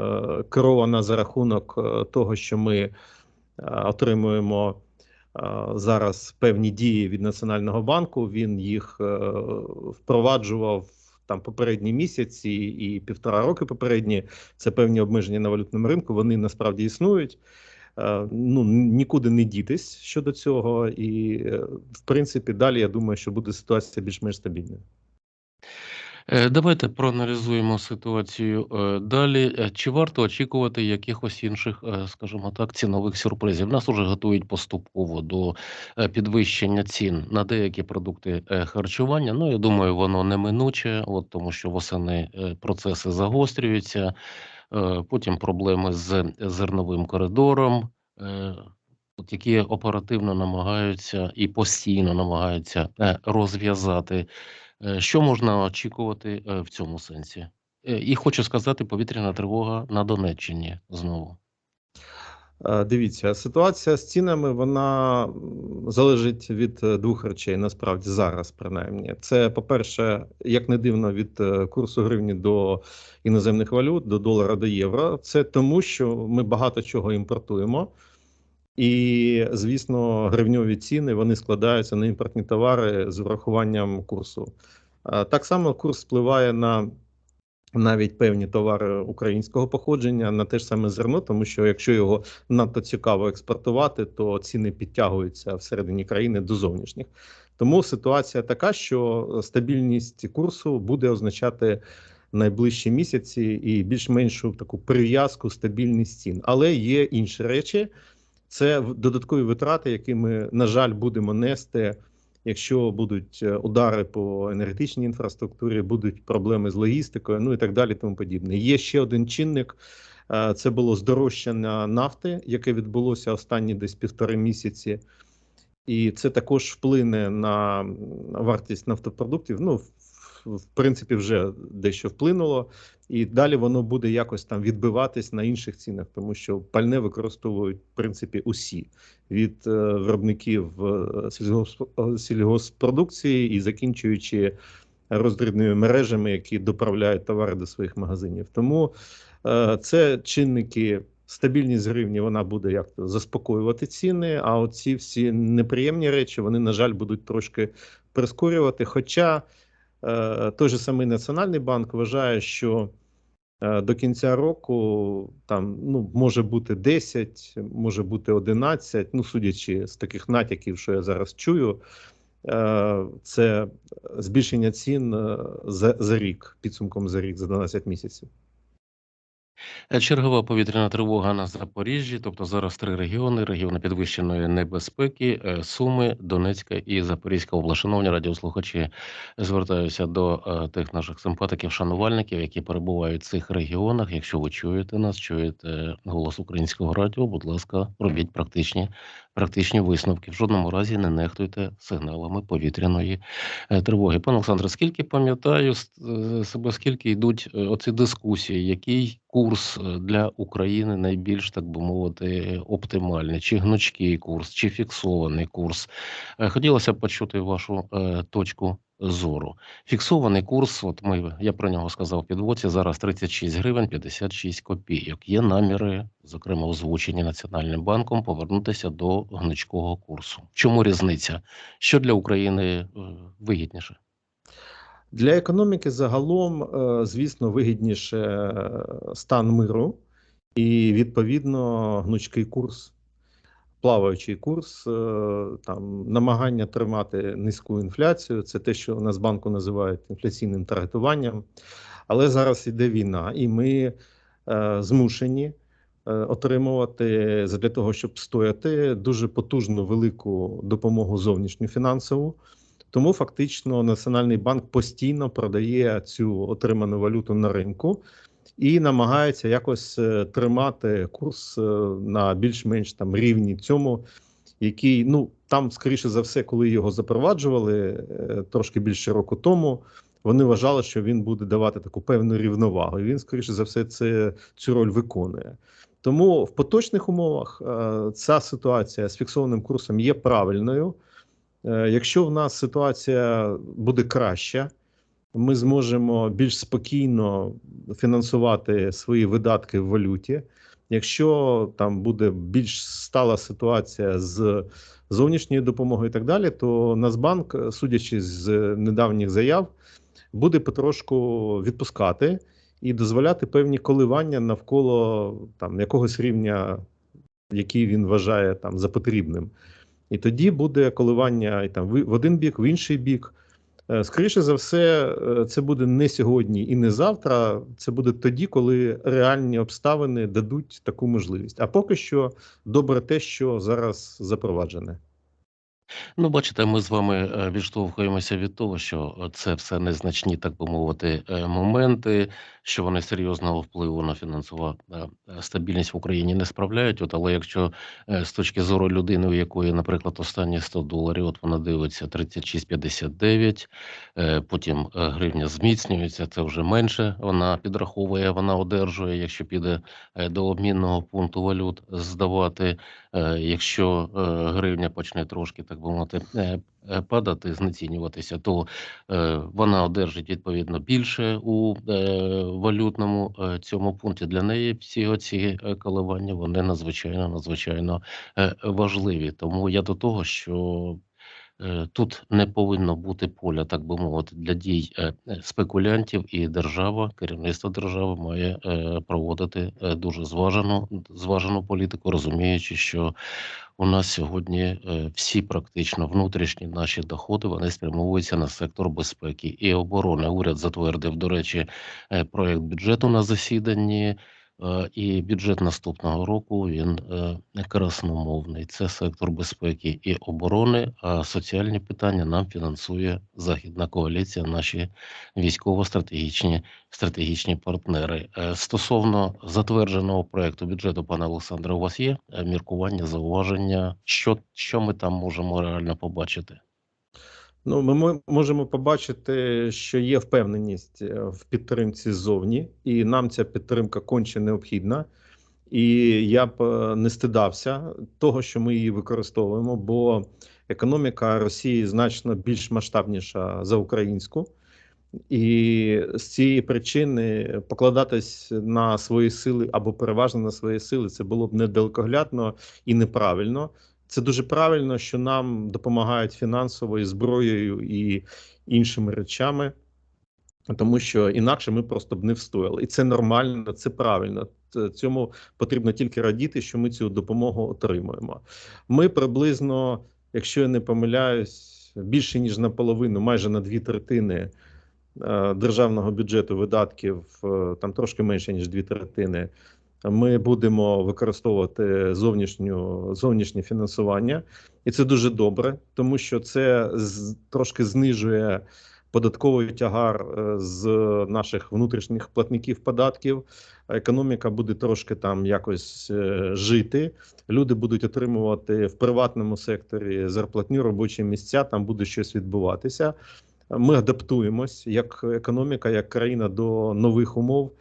е, керована за рахунок е, того, що ми е, отримуємо зараз певні дії від Національного банку. Він їх впроваджував там попередні місяці і півтора роки попередні. Це певні обмеження на валютному ринку. Вони насправді існують. Ну нікуди не дітись щодо цього, і в принципі далі я думаю, що буде ситуація більш-менш стабільною. Е, Давайте проаналізуємо ситуацію е, далі. Е, Чи варто очікувати якихось інших, скажімо так, цінових сюрпризів? Нас уже готують поступово до підвищення цін на деякі продукти харчування. Ну, я думаю, воно неминуче, от тому що восени процеси загострюються, потім проблеми з зерновим коридором. От які оперативно намагаються і постійно намагаються розв'язати Що можна очікувати е, в цьому сенсі? Е, І хочу сказати, повітряна тривога на Донеччині знову. Е, Дивіться, ситуація з цінами вона залежить від е, двох речей. Насправді зараз, принаймні, це по-перше, як не дивно, від е, курсу гривні до іноземних валют, до долара до євро. Це тому, що ми багато чого імпортуємо. І, звісно, гривньові ціни вони складаються на імпортні товари з урахуванням курсу. Так само курс впливає на навіть певні товари українського походження, на те ж саме зерно, тому що якщо його надто цікаво експортувати, то ціни підтягуються всередині країни до зовнішніх. Тому ситуація така, що стабільність курсу буде означати найближчі місяці і більш-меншу таку прив'язку, стабільність цін. Але є інші речі. Це додаткові витрати, які ми, на жаль, будемо нести, якщо будуть е, удари по енергетичній інфраструктурі, будуть проблеми з логістикою, ну і так далі. Тому подібне. Є ще один чинник. е, Це було здорожчання нафти, яке відбулося останні десь півтори місяці, і це також вплине на вартість нафтопродуктів. Ну, в- принципі, вже дещо вплинуло, і далі воно буде якось там відбиватись на інших цінах, тому що пальне використовують в принципі усі від е, виробників е, сільгосп- е, сільгоспродукції і закінчуючи роздрібними мережами, які доправляють товари до своїх магазинів. Тому е, це чинники. Стабільність гривні вона буде як то заспокоювати ціни. А оці всі неприємні речі вони, на жаль, будуть трошки прискорювати. Хоча той же самий Національний банк вважає, що е, до кінця року там ну може бути 10, може бути 11, Ну судячи з таких натяків, що я зараз чую, е, це збільшення цін е, за, за рік, підсумком за рік, за 12 місяців. Е, Чергова повітряна тривога на Запоріжжі, тобто зараз три регіони: регіони підвищеної небезпеки, е, Суми, Донецька і Запорізька область. Шановні радіослухачі, звертаюся до е, тих наших симпатиків, шанувальників, які перебувають в цих регіонах. Якщо ви чуєте нас, чуєте голос українського радіо, будь ласка, робіть практичні, практичні висновки. В жодному разі не нехтуйте сигналами повітряної е, тривоги. Пане Олександре, скільки пам'ятаю е, себе, скільки йдуть е, оці дискусії, який курс для України найбільш, так би мовити, оптимальний, чи гнучкий курс, чи фіксований курс. Хотілося б почути вашу точку зору. Фіксований курс, от ми я про нього сказав підводці, зараз 36 гривень 56 копійок. Є наміри, зокрема озвучені Національним банком, повернутися до гнучкого курсу. Чому різниця? Що для України е, вигідніше? Для економіки загалом, е, звісно, вигідніше е, стан миру і відповідно гнучкий курс, плаваючий курс, е, там намагання тримати низьку інфляцію. Це те, що Нацбанку називають інфляційним таргетуванням. Але зараз іде війна, і ми е, змушені е, отримувати для того, щоб стояти дуже потужну велику допомогу зовнішню фінансову. Тому фактично Національний банк постійно продає цю отриману валюту на ринку і намагається якось е, тримати курс е, на більш-менш там рівні цьому, який ну там, скоріше за все, коли його запроваджували е, трошки більше року тому. Вони вважали, що він буде давати таку певну рівновагу. І він, скоріше за все, це цю роль виконує. Тому в поточних умовах ця ситуація з фіксованим курсом є правильною. Якщо в нас ситуація буде краща, ми зможемо більш спокійно фінансувати свої видатки в валюті. Якщо там буде більш стала ситуація з зовнішньою допомогою і так далі, то Нацбанк, судячи з недавніх заяв, буде потрошку відпускати і дозволяти певні коливання навколо там якогось рівня, який він вважає там за потрібним. І тоді буде коливання і там в один бік, в інший бік. Е, Скоріше за все, е, це буде не сьогодні і не завтра. Це буде тоді, коли реальні обставини дадуть таку можливість. А поки що добре те, що зараз запроваджене. Ну, бачите, ми з вами е, відштовхуємося від того, що е, це все незначні, так би мовити, е, моменти, що вони серйозного впливу на фінансову стабільність в Україні не справляють. От, але якщо з точки зору людини, у якої, наприклад, останні 100 доларів, от вона дивиться 36,59, е, потім гривня зміцнюється, це вже менше. Вона підраховує, вона одержує, якщо піде до обмінного пункту валют здавати. Якщо гривня почне трошки, так би мовити, е, е, падати, знецінюватися, то е, вона одержить відповідно більше у валютному цьому пункті. Для неї всі оці коливання вони надзвичайно надзвичайно важливі. Тому я до того, що тут не повинно бути поля, так би мовити, для дій е, е, спекулянтів, і держава, керівництво держави має е, проводити е, дуже зважену зважену політику, розуміючи, що у нас сьогодні е, всі практично внутрішні наші доходи вони спрямовуються на сектор безпеки і оборони. Уряд затвердив, до речі, е, проект бюджету на засіданні. Е, І бюджет наступного року він е, красномовний. Це сектор безпеки і оборони. А соціальні питання нам фінансує західна коаліція, наші військово-стратегічні стратегічні партнери. Е, Стосовно затвердженого проекту бюджету, пане Олександре, у вас є міркування, зауваження, що, що ми там можемо реально побачити? Ну, ми можемо побачити, що є впевненість е, в підтримці ззовні, і нам ця підтримка конче необхідна. І я б е, не стидався того, що ми її використовуємо, бо економіка Росії значно більш масштабніша за українську. І з цієї причини покладатись на свої сили або переважно на свої сили це було б недалекоглядно і неправильно. Це дуже правильно, що нам допомагають фінансово і зброєю і іншими речами, тому що інакше ми просто б не встояли. І це нормально, це правильно. Цьому потрібно тільки радіти, що ми цю допомогу отримуємо. Ми приблизно, якщо я не помиляюсь, більше ніж наполовину, майже на дві третини е, державного бюджету видатків, е, там трошки менше ніж дві третини. Ми будемо використовувати зовнішню зовнішнє фінансування, і це дуже добре, тому що це з, трошки знижує податковий тягар е, з наших внутрішніх платників податків. Економіка буде трошки там якось е, жити. Люди будуть отримувати в приватному секторі зарплатню, робочі місця. Там буде щось відбуватися. Ми адаптуємось як економіка, як країна до нових умов.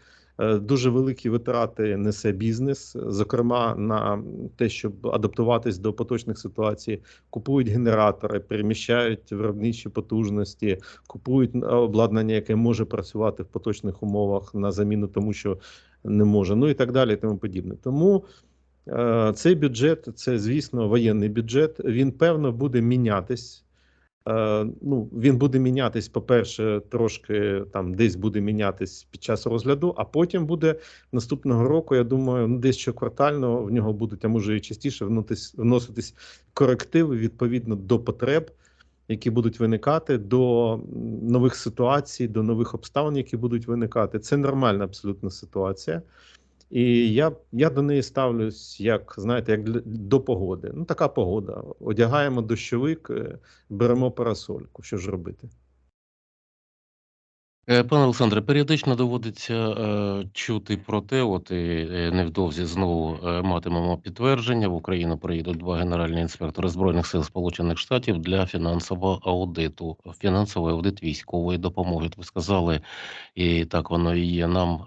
Е, Дуже великі витрати несе бізнес, зокрема на те, щоб адаптуватись до поточних ситуацій, купують генератори, переміщають виробничі потужності, купують обладнання, яке може працювати в поточних умовах на заміну тому, що не може, ну і так далі, і тому подібне. Тому е, цей бюджет, це звісно воєнний бюджет. Він певно буде мінятись. Е, ну, він буде мінятись, по-перше, трошки там десь буде мінятись під час розгляду, а потім буде наступного року. Я думаю, ну десь щоквартально в нього будуть, а може і частіше вноситись, вноситись корективи відповідно до потреб, які будуть виникати, до нових ситуацій, до нових обставин, які будуть виникати. Це нормальна абсолютно ситуація. І я, я до неї ставлюсь, як знаєте, як до погоди. Ну, така погода. Одягаємо дощовик, е, беремо парасольку. Що ж робити? Е, Пане Олександре, періодично доводиться е, чути про те, от і е, невдовзі знову матимемо підтвердження. В Україну приїдуть два генеральні інспектори збройних сил Сполучених Штатів для фінансового аудиту, фінансовий аудит військової допомоги. От Ви сказали, і так воно і є. Нам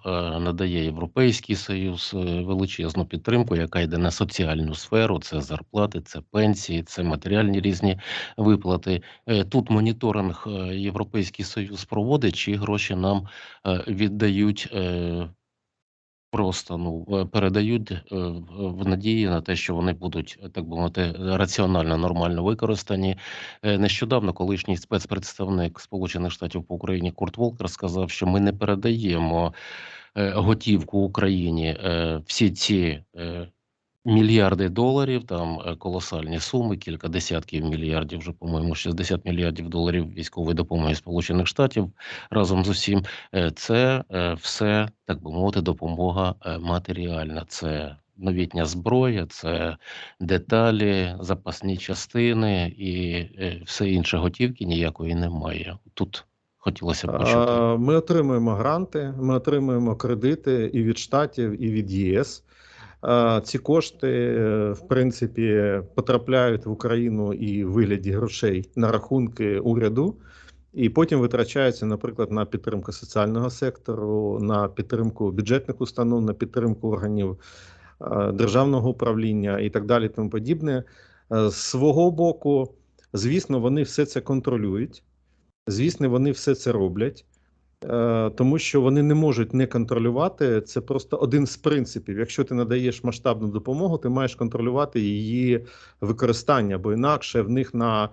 надає Європейський Союз величезну підтримку, яка йде на соціальну сферу. Це зарплати, це пенсії, це матеріальні різні виплати. Тут моніторинг Європейський Союз проводить, чи гроші нам е, віддають е, просто ну е, передають в надії на те, що вони будуть так би мовити раціонально нормально використані. Нещодавно колишній спецпредставник Сполучених Штатів по Україні Курт Волкер сказав, що ми не передаємо готівку Україні. Всі ці мільярди доларів, там е, колосальні суми, кілька десятків мільярдів, вже по-моєму, 60 мільярдів доларів військової допомоги Сполучених Штатів разом з усім. Е, Це е, все так би мовити, допомога е, матеріальна. Це новітня зброя, це деталі, запасні частини і все інше готівки ніякої немає. Тут хотілося б почути. Ми отримуємо гранти, ми отримуємо кредити і від штатів, і від ЄС. Ці кошти, е, в принципі, потрапляють в Україну і в вигляді грошей на рахунки уряду, і потім витрачаються, наприклад, на підтримку соціального сектору, на підтримку бюджетних установ, на підтримку органів державного управління і так далі. Тому подібне. Е, З свого боку, звісно, вони все це контролюють. Звісно, вони все це роблять, тому що вони не можуть не контролювати. Це просто один з принципів. Якщо ти надаєш масштабну допомогу, ти маєш контролювати її використання, бо інакше в них на е,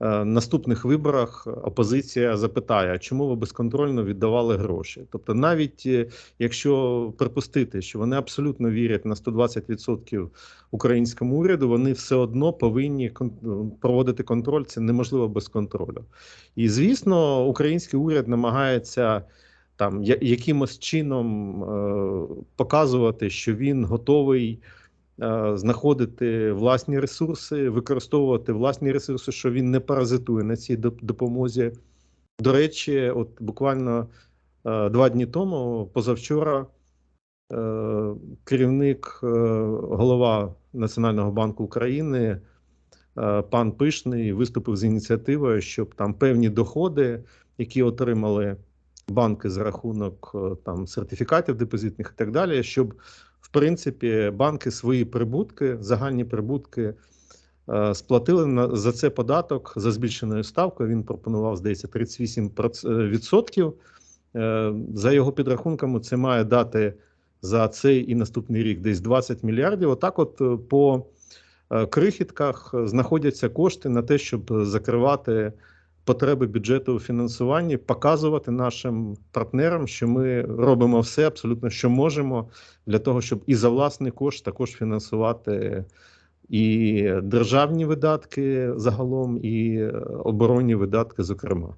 наступних виборах опозиція запитає, чому ви безконтрольно віддавали гроші? Тобто, навіть е, якщо припустити, що вони абсолютно вірять на 120% українському уряду, вони все одно повинні кон- проводити контроль. Це неможливо без контролю. І звісно, український уряд намагається там якимось чином е, показувати, що він готовий е, знаходити власні ресурси, використовувати власні ресурси, що він не паразитує на цій допомозі. До речі, от буквально е, два дні тому, позавчора, е, керівник, е, голова Національного банку України е, пан Пишний виступив з ініціативою, щоб там певні доходи, які отримали банки за рахунок е, там сертифікатів депозитних і так далі, щоб принципі банки свої прибутки, загальні прибутки е, сплатили на за це податок за збільшеною ставкою. Він пропонував, здається, 38%. Е, За його підрахунками, це має дати за цей і наступний рік десь 20 мільярдів. Отак, от е, по е, крихітках знаходяться кошти на те, щоб закривати потреби бюджету у фінансуванні, показувати нашим партнерам, що ми робимо все абсолютно, що можемо для того, щоб і за власний кошт також фінансувати і державні видатки загалом, і оборонні видатки, зокрема.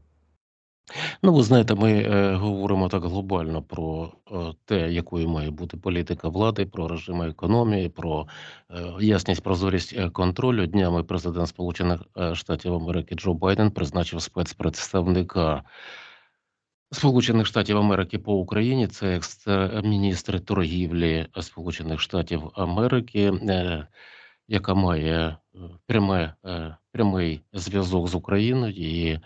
Ну, ви знаєте, ми е, говоримо так глобально про е, те, якою має бути політика влади, про режими економії, про е, ясність, прозорість е, контролю. Днями президент Сполучених е, Штатів Америки Джо Байден призначив спецпредставника Сполучених Штатів Америки по Україні. Це екс-міністр торгівлі Сполучених Штатів Америки, е, яка має е, пряме, е, прямий зв'язок з Україною і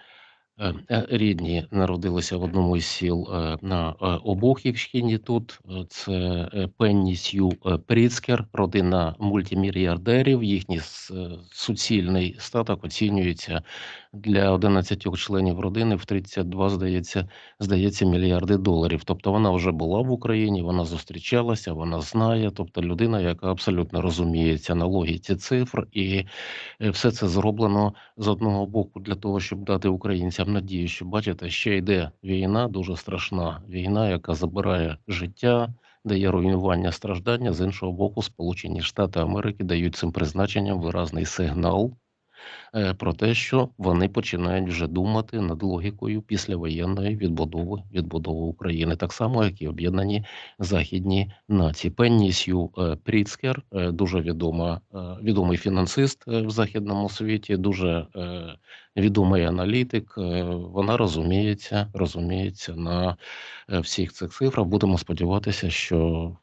рідні народилися в одному із сіл е, на е, Обухівщині. Тут Е, це е, Пенні Сью е, Пріцкер, родина мультимільярдерів. Їхній е, суцільний статок оцінюється для 11 членів родини в 32, здається, здається, мільярди доларів. Тобто вона вже була в Україні, вона зустрічалася, вона знає. Тобто людина, яка абсолютно розуміється на логіці цифр, і е, все це зроблено з одного боку для того, щоб дати українцям надію, що бачите, ще йде війна, дуже страшна війна, яка забирає життя, дає руйнування страждання. З іншого боку, Сполучені Штати Америки дають цим призначенням виразний сигнал, про те, що вони починають вже думати над логікою післявоєнної відбудови відбудови України, так само як і об'єднані західні нації. Пенні Сью е, Пріцкер, е, дуже відома, е, відомий фінансист е, в західному світі, дуже е, відомий аналітик. е, Вона розуміється, розуміється на е, всіх цих цифрах. Будемо сподіватися, що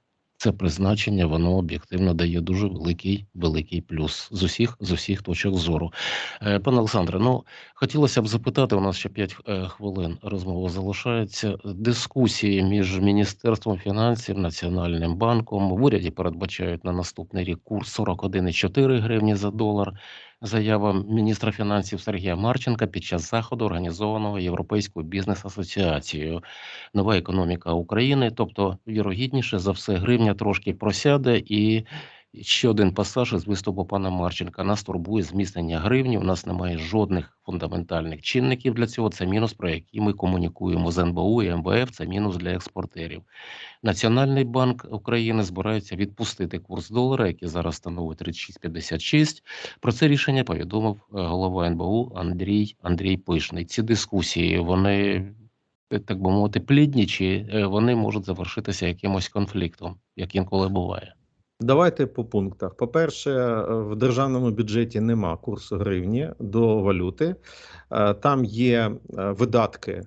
це призначення воно об'єктивно дає дуже великий великий плюс з усіх з усіх точок зору. Е, Пане Олександре, ну хотілося б запитати. У нас ще 5 хвилин розмова залишається. Дискусії між Міністерством фінансів, Національним банком в уряді передбачають на наступний рік курс 41,4 гривні за долар. Заява міністра фінансів Сергія Марченка під час заходу, організованого Європейською бізнес-асоціацією нова економіка України. Тобто, вірогідніше за все, гривня трошки просяде. І ще один пасаж із виступу пана Марченка нас турбує зміцнення гривні. У нас немає жодних фундаментальних чинників для цього. Це мінус, про який ми комунікуємо з НБУ і МВФ. Це мінус для експортерів. Національний банк України збирається відпустити курс долара, який зараз становить 36,56. Про це рішення повідомив е, голова НБУ Андрій Андрій Пишний. Ці дискусії вони е, так би мовити плідні, чи е, вони можуть завершитися якимось конфліктом, як інколи буває. Давайте по пунктах. По-перше, е, в державному бюджеті нема курсу гривні до валюти. Е, Там є е, видатки,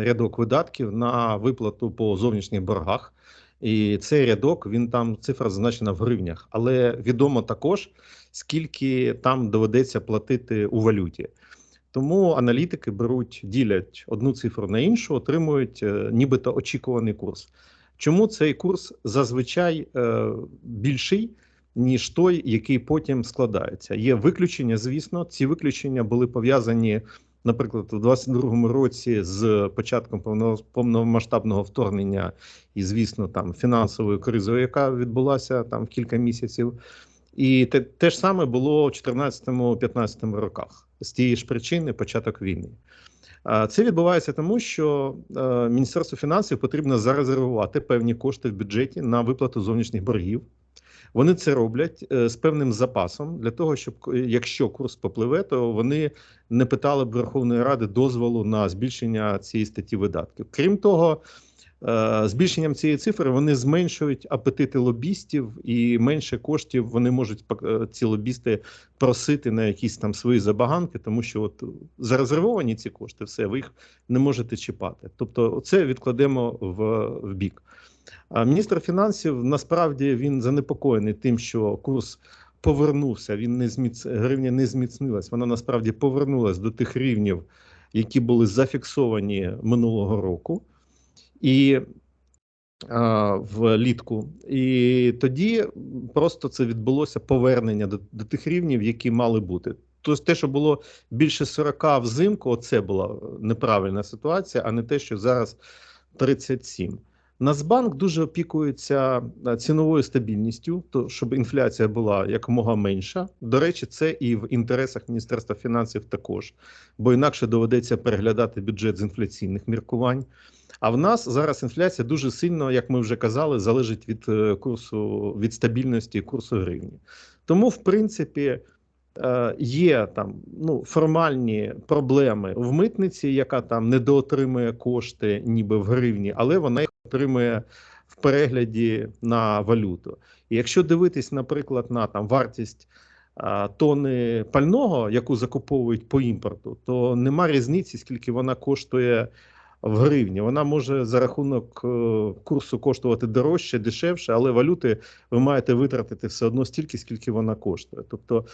рядок видатків на виплату по зовнішніх боргах. І цей рядок він там цифра зазначена в гривнях, але відомо також скільки там доведеться платити у валюті. Тому аналітики беруть, ділять одну цифру на іншу, отримують нібито очікуваний курс. Чому цей курс зазвичай е, більший, ніж той, який потім складається? Є виключення, звісно. Ці виключення були пов'язані, наприклад, у 2022 році з початком повно- повномасштабного вторгнення і, звісно, там фінансовою кризою, яка відбулася там кілька місяців. І те, те ж саме було в 2014-2015 роках з тієї ж причини початок війни. Це відбувається тому, що е, Міністерству фінансів потрібно зарезервувати певні кошти в бюджеті на виплату зовнішніх боргів. Вони це роблять е, з певним запасом для того, щоб е, якщо курс попливе, то вони не питали б Верховної Ради дозволу на збільшення цієї статті видатків. Крім того, збільшенням цієї цифри вони зменшують апетити лобістів, і менше коштів вони можуть е, ці лобісти просити на якісь там свої забаганки, тому що от зарезервовані ці кошти, все ви їх не можете чіпати. Тобто, це відкладемо в, в бік. А міністр фінансів насправді він занепокоєний тим, що курс повернувся. Він не зміц... гривня не зміцнилась. Вона насправді повернулась до тих рівнів, які були зафіксовані минулого року. І а, влітку, і тоді просто це відбулося повернення до, до тих рівнів, які мали бути. Тобто те, що було більше 40 взимку, оце була неправильна ситуація, а не те, що зараз 37. Нацбанк дуже опікується е, ціновою стабільністю, то щоб інфляція була якомога менша. До речі, це і в інтересах Міністерства фінансів також, бо інакше доведеться переглядати бюджет з інфляційних міркувань. А в нас зараз інфляція дуже сильно, як ми вже казали, залежить від е, курсу від стабільності курсу гривні. Тому, в принципі, є там ну формальні проблеми в митниці, яка там недоотримує кошти, ніби в гривні, але вона їх отримує в перегляді на валюту. І якщо дивитись, наприклад, на там вартість тони пального, яку закуповують по імпорту, то нема різниці, скільки вона коштує в гривні. Вона може за рахунок е, курсу коштувати дорожче, дешевше, але валюти ви маєте витратити все одно стільки, скільки вона коштує. Тобто, е,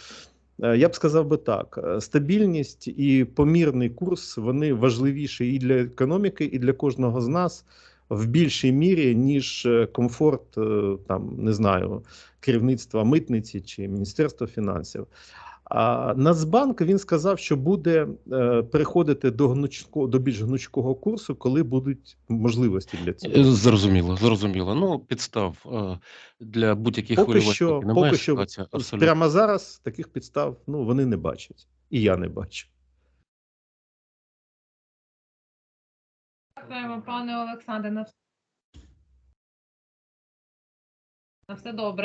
я б сказав би так: е, стабільність і помірний курс вони важливіші і для економіки, і для кожного з нас в більшій мірі, ніж е, комфорт е, там не знаю керівництва митниці чи Міністерства фінансів. А Нацбанк він сказав, що буде е, переходити до гнучко до більш гнучкого курсу, коли будуть можливості для цього. Е, Зрозуміло, зрозуміло. Ну, підстав е, для будь-яких Поки хвилювань що, немає. поки що абсолютно прямо зараз таких підстав ну вони не бачать, і я не бачу. Дякуємо, пане Олександре. На все добре.